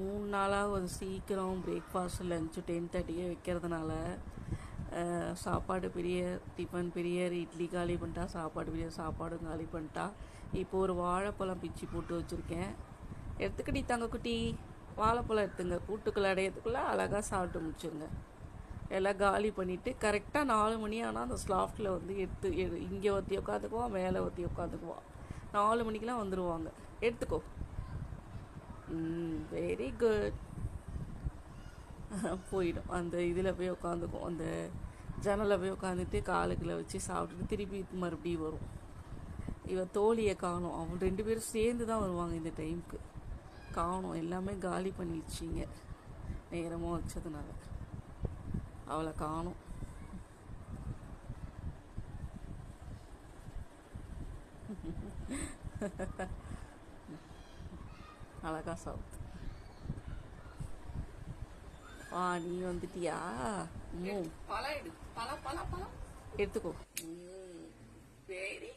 மூணு நாளாக ஒரு சீக்கிரம் பிரேக்ஃபாஸ்ட் லஞ்சு டென் தேர்ட்டியே வைக்கிறதுனால சாப்பாடு பெரிய டிஃபன் பெரிய இட்லி காலி பண்ணிட்டா சாப்பாடு பெரிய சாப்பாடும் காலி பண்ணிட்டா. இப்போ ஒரு வாழைப்பழம் பிச்சு போட்டு வச்சுருக்கேன். எடுத்துக்கிட்டி தங்க குட்டி வாழைப்பழம் எடுத்துங்க. கூட்டுக்குள்ள அடையிறதுக்குள்ளே அழகாக சாப்பிட்டு முடிச்சுருங்க. எல்லாம் காலி பண்ணிவிட்டு கரெக்டாக நாலு மணி ஆனால் அந்த ஸ்லாஃப்டில் வந்து எடுத்து இங்கே ஒருத்தி உட்காந்துக்குவோம் மேலே ஒருத்தி உட்காந்துக்குவான் நாலு மணிக்கெலாம் வந்துடுவாங்க எடுத்துக்கோ. வெரி குட் போயிடும். அந்த இதில் போய் உட்காந்துக்கும் அந்த ஜன்னலில் போய் உட்காந்துட்டு காலுக்குள்ள வச்சு சாப்பிட்டுட்டு திருப்பி மறுபடியும் வரும். இவ தோழியை காணும். அவங்க ரெண்டு பேரும் சேர்ந்து தான் வருவாங்க இந்த டைமுக்கு காணும். எல்லாமே காலி பண்ணிடுச்சிங்க. நேரமாக வச்சதுனால. அவளை காணும். அழகா சாப்பிட்டு ஆ நீ வந்துட்டியா? எடுத்துக்கோ. வெரி